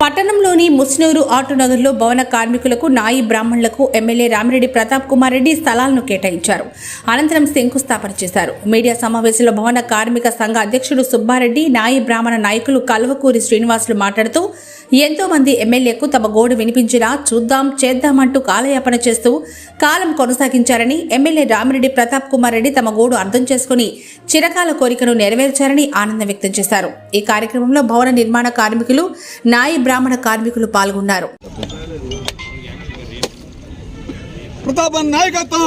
పట్టణంలోని ముస్నూరు ఆటోనగర్లో భవన కార్మికులకు నాయి బ్రాహ్మణులకు ఎమ్మెల్యే రామిరెడ్డి ప్రతాప్ కుమార్ రెడ్డి స్థలాలను కేటాయించారు. అనంతరం శంకుస్థాపన చేశారు. మీడియా సమావేశంలో భవన కార్మిక సంఘ అధ్యక్షుడు సుబ్బారెడ్డి నాయి బ్రాహ్మణ నాయకులు కల్వకూరి శ్రీనివాసులు మాట్లాడుతూ ఎంతో మంది ఎమ్మెల్యేకు తమ గోడు వినిపించినా చూద్దాం చేద్దామంటూ కాలయాపన చేస్తూ కాలం కొనసాగించారని ఎమ్మెల్యే రామిరెడ్డి ప్రతాప్ కుమార్ రెడ్డి తమ గోడు అర్థం చేసుకుని చిరకాల కోరికను నెరవేర్చారని ఆనందం వ్యక్తం చేశారు. ఈ కార్యక్రమంలో భవన నిర్మాణ కార్మికులు నాయి బ్రాహ్మణ కార్మికులు పాల్గొన్నారు. ప్రతాపన్ నాయకత్వం!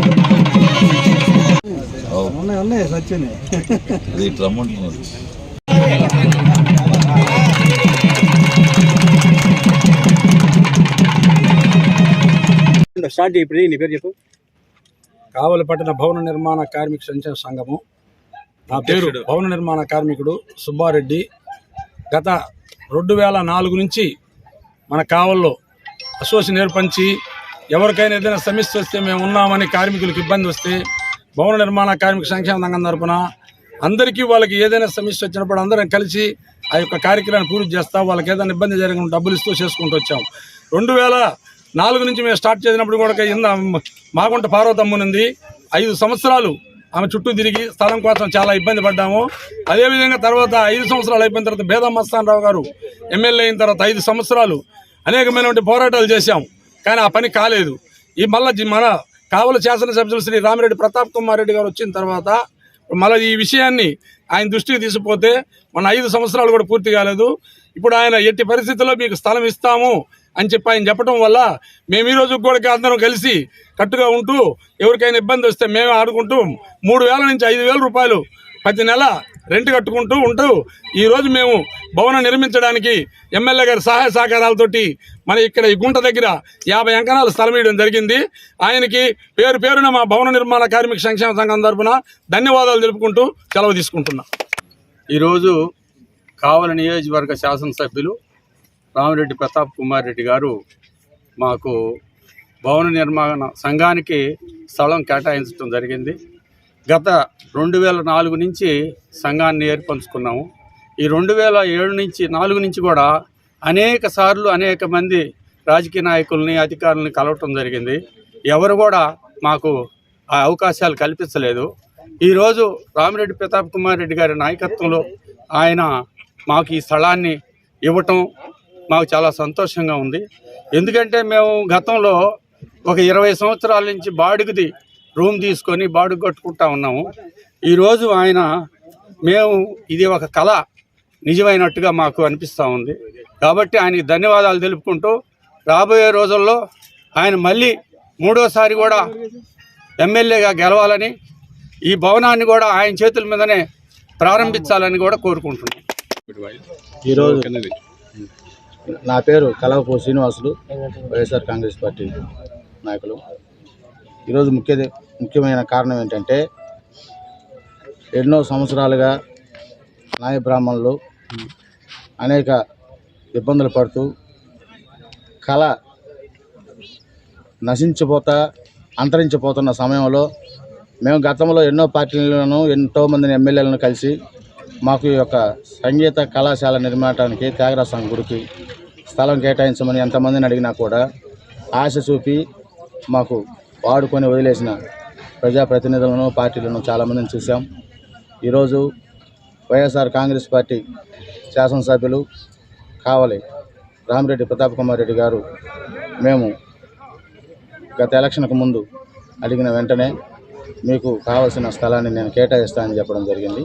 ఉన్నాయి సత్యనే. అది రమ్మంటున్నారు. స్టార్ట్ ఇప్పుడు నీ పేరు చెప్పు. కావలపట్టిన భవన నిర్మాణ కార్మిక సంక్షేమ సంఘము. నా పేరు భవన నిర్మాణ కార్మికుడు సుబ్బారెడ్డి. గత రెండు వేల నాలుగు నుంచి మన కావల్లో అసోసియేషన్ ఏర్పంచి ఎవరికైనా ఏదైనా సమస్య వస్తే మేము ఉన్నామని కార్మికులకు ఇబ్బంది వస్తే భవన నిర్మాణ కార్మిక సంక్షేమ సంఘం తరపున అందరికీ వాళ్ళకి ఏదైనా సమస్య వచ్చినప్పుడు అందరం కలిసి ఆ యొక్క కార్యక్రమాన్ని పూర్తి చేస్తా. వాళ్ళకి ఏదైనా ఇబ్బంది జరిగిన డబ్బులు ఇస్తూ చేసుకుంటూ వచ్చాం. రెండు వేల నాలుగు నుంచి మేము స్టార్ట్ చేసినప్పుడు కూడా ఇంద మాగుంట పార్వతమ్మనుంది. ఐదు సంవత్సరాలు ఆమె చుట్టూ తిరిగి స్థలం కోసం చాలా ఇబ్బంది పడ్డాము. అదేవిధంగా తర్వాత ఐదు సంవత్సరాలు అయిపోయిన తర్వాత బేద మస్తాన్ రావు గారు ఎమ్మెల్యే అయిన తర్వాత ఐదు సంవత్సరాలు అనేకమైనటువంటి పోరాటాలు చేశాం. కానీ ఆ పని కాలేదు. ఈ మళ్ళీ మన కావల శాసనసభ్యులు శ్రీ రామిరెడ్డి ప్రతాప్ కుమార్ రెడ్డి గారు వచ్చిన తర్వాత మళ్ళీ ఈ విషయాన్ని ఆయన దృష్టికి తీసుకుపోతే మన ఐదు సంవత్సరాలు కూడా పూర్తి కాలేదు. ఇప్పుడు ఆయన ఎట్టి పరిస్థితుల్లో మీకు స్థలం ఇస్తాము అని చెప్పి ఆయన చెప్పడం వల్ల మేము ఈ రోజు కూడా అందరం కలిసి కట్టుగా ఉంటూ ఎవరికైనా ఇబ్బంది వస్తే మేమే ఆడుకుంటూ మూడు వేల నుంచి ఐదు వేల రూపాయలు ప్రతి నెల రెంట్ కట్టుకుంటూ ఉంటూ ఈరోజు మేము భవనం నిర్మించడానికి ఎమ్మెల్యే గారి సహాయ సహకారాలతోటి మన ఇక్కడ ఈ గుంట దగ్గర యాభై అంకణాలు స్థలం ఇవ్వడం జరిగింది. ఆయనకి పేరు పేరున మా భవన నిర్మాణ కార్మిక సంక్షేమ సంఘం తరఫున ధన్యవాదాలు తెలుపుకుంటూ సెలవు తీసుకుంటున్నా. ఈరోజు కావలి నియోజకవర్గ శాసనసభ్యులు రామిరెడ్డి ప్రతాప్ కుమార్ రెడ్డి గారు మాకు భవన నిర్మాణ సంఘానికి స్థలం కేటాయించడం జరిగింది. గత రెండు వేల నాలుగు నుంచి సంఘాన్ని ఏర్పరచుకున్నాము ఈ రెండు వేల ఏడు నుంచి నాలుగు నుంచి కూడా అనేక సార్లు అనేక మంది రాజకీయ నాయకుల్ని అధికారులని కలవటం జరిగింది. ఎవరు కూడా మాకు ఆ అవకాశాలు కల్పించలేదు. ఈరోజు రామిరెడ్డి ప్రతాప్ కుమార్ రెడ్డి గారి నాయకత్వంలో ఆయన మాకు ఈ స్థలాన్ని ఇవ్వటం మాకు చాలా సంతోషంగా ఉంది. ఎందుకంటే మేము గతంలో ఒక ఇరవై సంవత్సరాల నుంచి బాడుగుది రూమ్ తీసుకొని బాడుగు కట్టుకుంటా ఉన్నాము. ఈరోజు ఆయన మేము ఇది ఒక కళ. నిజమైనట్టుగా మాకు అనిపిస్తూ ఉంది. కాబట్టి ఆయనకి ధన్యవాదాలు తెలుపుకుంటూ రాబోయే రోజుల్లో ఆయన మళ్ళీ మూడోసారి కూడా ఎమ్మెల్యేగా గెలవాలని ఈ భవనాన్ని కూడా ఆయన చేతుల మీదనే ప్రారంభించాలని కూడా కోరుకుంటున్నాం. ఈరోజు నా పేరు కలవపూ శ్రీనివాసులు వైఎస్ఆర్ కాంగ్రెస్ పార్టీ నాయకులు. ఈరోజు ముఖ్య ముఖ్యమైన కారణం ఏంటంటే ఎన్నో సంవత్సరాలుగా నాయ బ్రాహ్మణులు అనేక ఇబ్బందులు పడుతూ కళ నశించిపోతా అంతరించిపోతున్న సమయంలో మేము గతంలో ఎన్నో పార్టీలను ఎంతోమందిని ఎమ్మెల్యేలను కలిసి మాకు ఈ యొక్క సంగీత కళాశాల నిర్మాణానికి త్యాగరాసం గుడికి స్థలం కేటాయించమని ఎంతమందిని అడిగినా కూడా ఆశ చూపి మాకు వాడుకొని వదిలేసిన ప్రజాప్రతినిధులను పార్టీలను చాలామందిని చూసాం ఈరోజు వైఎస్ఆర్ కాంగ్రెస్ పార్టీ శాసనసభ్యులు కావాలి రామిరెడ్డి ప్రతాప్ కుమార్ రెడ్డి గారు మేము గత ఎలక్షన్కు ముందు అడిగిన వెంటనే మీకు కావలసిన స్థలాన్ని నేను కేటాయిస్తానని చెప్పడం జరిగింది.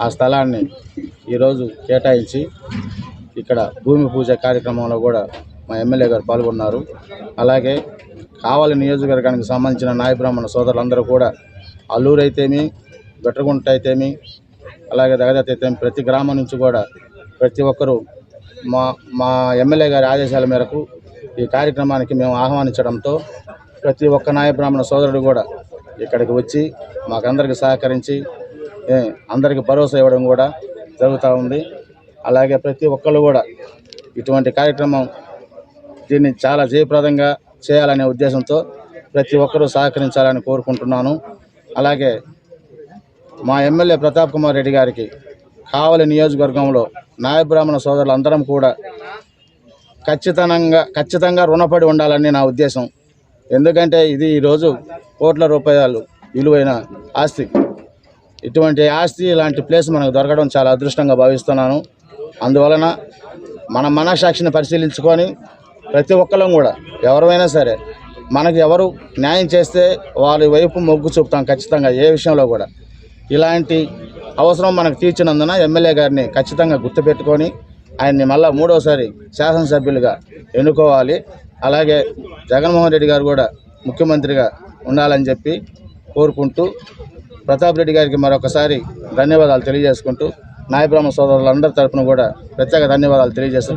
ఆ స్థలాన్ని ఈరోజు కేటాయించి ఇక్కడ భూమి పూజ కార్యక్రమంలో కూడా మా ఎమ్మెల్యే గారు పాల్గొన్నారు. అలాగే కావాలి నియోజకవర్గానికి సంబంధించిన నాయ బ్రాహ్మణ సోదరులందరూ కూడా అల్లూరు అయితేమి బెట్టగుంట అయితేమి అలాగే దగదత్త అయితేమి ప్రతి గ్రామం నుంచి కూడా ప్రతి ఒక్కరూ మా మా ఎమ్మెల్యే గారి ఆదేశాల మేరకు ఈ కార్యక్రమానికి మేము ఆహ్వానించడంతో ప్రతి ఒక్క నాయ బ్రాహ్మణ సోదరుడు కూడా ఇక్కడికి వచ్చి మాకందరికి సహకరించి అందరికీ అందరికి భరోసా ఇవ్వడం కూడా జరుగుతూ ఉంది. అలాగే ప్రతి ఒక్కళ్ళు కూడా ఇటువంటి కార్యక్రమం దీన్ని చాలా జయప్రదంగా చేయాలనే ఉద్దేశంతో ప్రతి ఒక్కరూ సహకరించాలని కోరుకుంటున్నాను. అలాగే మా ఎమ్మెల్యే ప్రతాప్ కుమార్ రెడ్డి గారికి కావలి నియోజకవర్గంలో నాయబ్రాహ్మణ సోదరులందరం కూడా ఖచ్చితంగా ఖచ్చితంగా రుణపడి ఉండాలని నా ఉద్దేశం. ఎందుకంటే ఇది ఈరోజు కోట్ల రూపాయలు విలువైన ఆస్తి. ఇటువంటి ఆస్తి ఇలాంటి ప్లేస్ మనకు దొరకడం చాలా అదృష్టంగా భావిస్తున్నాను. అందువలన మన మనసాక్షిని పరిశీలించుకొని ప్రతి ఒక్కరం కూడా ఎవరైనా సరే మనకు ఎవరు న్యాయం చేస్తే వారి వైపు మొగ్గు చూపుతాం ఖచ్చితంగా ఏ విషయంలో కూడా. ఇలాంటి అవసరం మనకు తీర్చినందున ఎమ్మెల్యే గారిని ఖచ్చితంగా గుర్తుపెట్టుకొని ఆయన్ని మళ్ళా మూడోసారి శాసనసభ్యులుగా ఎన్నుకోవాలి. అలాగే జగన్మోహన్ రెడ్డి గారు కూడా ముఖ్యమంత్రిగా ఉండాలని చెప్పి కోరుకుంటూ ప్రతాప్ రెడ్డి గారికి మరొకసారి ధన్యవాదాలు తెలియజేసుకుంటూ నాయబ్రహ్మ సోదరులందరి తరపున కూడా ప్రత్యేక ధన్యవాదాలు తెలియజేస్తూ